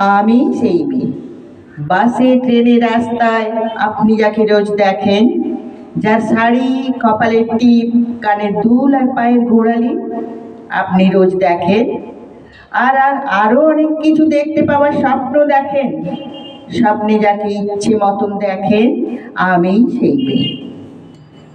আমি সেই মেয়ে বাসে, ট্রেনে, রাস্তায় আপনি যাকে রোজ দেখেন, যার শাড়ি, কপালের টিপ, কানের দুল আর পায়ের গোড়ালি আপনি রোজ দেখেন। আর আর আরও অনেক কিছু দেখতে পাওয়ার স্বপ্ন দেখেন। স্বপ্নে যাকে ইচ্ছে মতন দেখেন, আমি সেই মেয়ে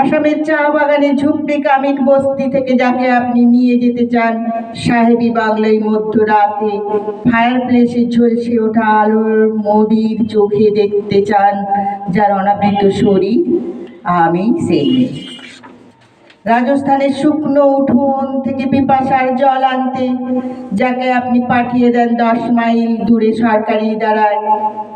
আসামের চা বাগানে ঝুপড়ি কামিন বস্তি থেকে যাকে আপনি নিয়ে যেতে চান, সাহেবি বাংলায় মধ্যরাতে ফায়ার প্লেসে ঝলসে ওঠা আলোর মবির চোখে দেখতে চান, যার অনাবৃত শরীর আমি সেই রাজস্থানের শুকনো উঠোন থেকে পিপাসার জল আনতে, যাকে আপনি পাঠিয়ে দেন দশ মাইল দূরে সরকারি দ্বারায়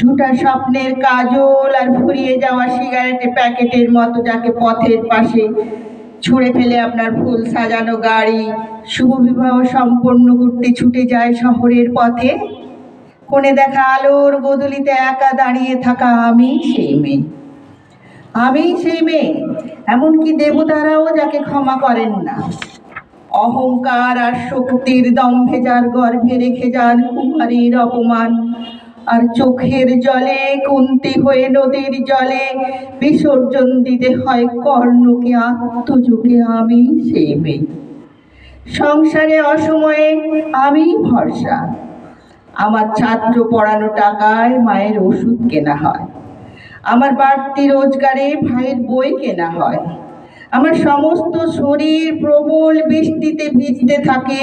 ঝুটা স্বপ্নের কাজল আর ফুরিয়ে যাওয়া সিগারেটের প্যাকেটের মতো যাকে পথের পাশে ছুঁড়ে ফেলে আপনার ফুল সাজানো গাড়ি। শুভ বিবাহ সম্পন্ন করতে ছুটে যায় শহরের পথে। কোণে দেখা আলোর বদলিতে একা দাঁড়িয়ে থাকা আমি সেই মেয়ে। আমি সেই মেয়ে, এমনকি দেবতারাও যাকে ক্ষমা করেন না। অহংকার আর শক্তির দম্ভে যার গর্ভে রেখে যান কুমারীর অপমান। আর চোখের জলে কুন্তি হয়ে নদীর জলে বিসর্জন দিতে হয় কর্ণকে, আত্মযোগে আমি সেই মেয়ে। সংসারে অসময়ে আমি ভরসা। আমার ছাত্র পড়ানো টাকায় মায়ের ওষুধ কেনা হয়। আমার বাড়তি রোজগারে ভাইয়ের বই কেনা হয়। আমার সমস্ত শরীর প্রবল বৃষ্টিতে ভিজতে থাকে।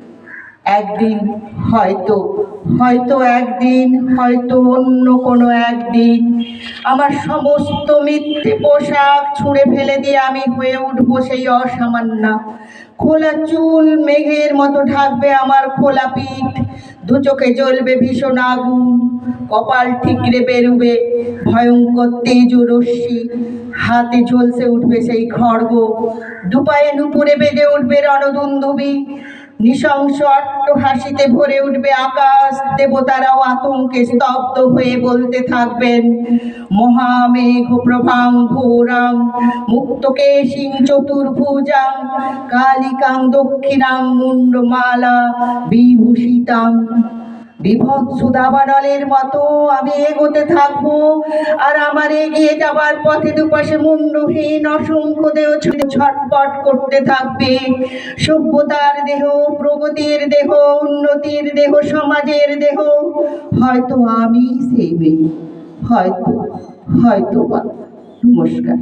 একদিন হয়তো হয়তো একদিন, হয়তো অন্য কোনো একদিন। আমার সমস্ত মিথ্যে পোশাক ছুঁড়ে ফেলে দিয়ে আমি হয়ে উঠবো সেই অসামান্য। খোলা চুল মেঘের মতো ঢাকবে আমার খোলা পিঠ। দু চোখে জ্বলবে ভীষণ আগুন, কপাল ঠিকরে বেরুবে ভয়ঙ্কর তেজ রশ্মি। হাতে ঝলসে উঠবে সেই খড়গ, দুপায়ে নুপুরে বেজে উঠবে রণদুন্দুবি। নৃশংস হাসিতে ভরে উঠবে আকাশ। দেবতারাও আতঙ্কে স্তব্ধ হয়ে বলতে থাকবেন, মহামেঘ প্রভাং ঘোরাং মুক্তকেশিং চতুর্ভুজাং, কালিকাং দক্ষিণাং মুন্ডমালা বিভূষিতাং বিভৎস দাবানলের মতো আমি এগোতে থাকব। আর আমার এগিয়ে যাবার পথে দুপাশে মুন্ডহীন অসংখ্য দেহ ছটপট করতে থাকবে। সভ্যতার দেহ, প্রগতির দেহ, উন্নতির দেহ, সমাজের দেহ। হয়তো আমি সেই মেয়ে, হয়তো হয়তো বা নমস্কার।